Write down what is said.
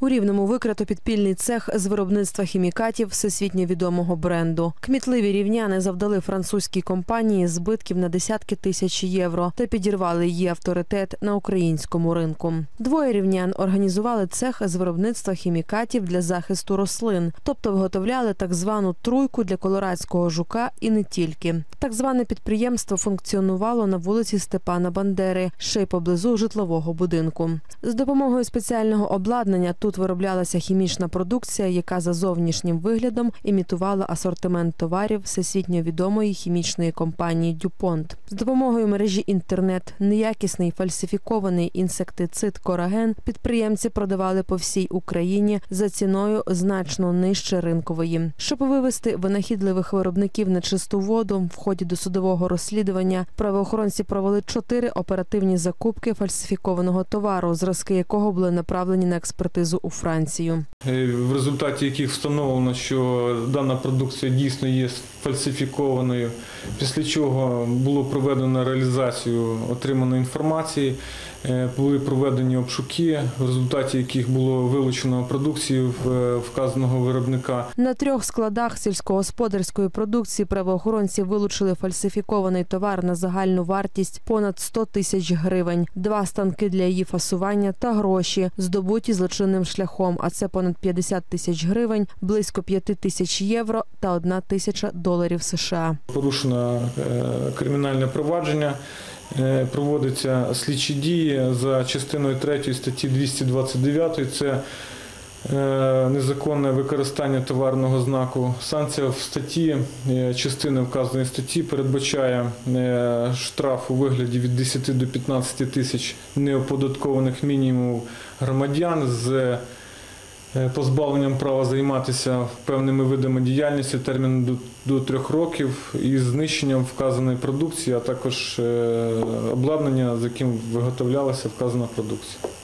У Рівному викрито підпільний цех з виробництва хімікатів всесвітньо відомого бренду. Кмітливі рівняни завдали французькій компанії збитків на десятки тисяч євро та підірвали її авторитет на українському ринку. Двоє рівнян організували цех з виробництва хімікатів для захисту рослин, тобто виготовляли так звану труйку для колорадського жука і не тільки. Так зване підприємство функціонувало на вулиці Степана Бандери, ще й поблизу житлового будинку. З допомогою спеціального обладнання тут вироблялася хімічна продукція, яка за зовнішнім виглядом імітувала асортимент товарів всесвітньо відомої хімічної компанії Дюпонт. З допомогою мережі інтернет неякісний фальсифікований інсектицид Кораген підприємці продавали по всій Україні за ціною значно нижче ринкової. Щоб вивести винахідливих виробників на чисту воду, в ході досудового розслідування правоохоронці провели чотири оперативні закупки фальсифікованого товару, зразки якого були направлені на експертизу у Францію. Е, в результаті яких встановлено, що дана продукція дійсно є фальсифікованою, після чого було проведено реалізацію отриманої інформації, е, були проведені обшуки, в результаті яких було вилучено продукцію е, вказаного виробника. На трьох складах сільськогосподарської продукції правоохоронці вилучили фальсифікований товар на загальну вартість понад 100 тисяч гривень, два станки для її фасування та гроші, здобуті злочинним шляхом. А це понад 50 тисяч гривень, близько 5 тисяч євро та 1 тисяча доларів США. Порушено е, кримінальне провадження. проводиться Проводяться слідчі дії за частиною 3 статті 229. Це е, незаконне використання товарного знаку. Санкція в статті, е, частини вказаної статті передбачає е, штраф у вигляді від 10 до 15 тисяч неоподаткованих мінімумів громадян з е, позбавленням права займатися певними видами діяльності терміном до, трьох років і знищенням вказаної продукції, а також е, обладнання, з яким виготовлялася вказана продукція.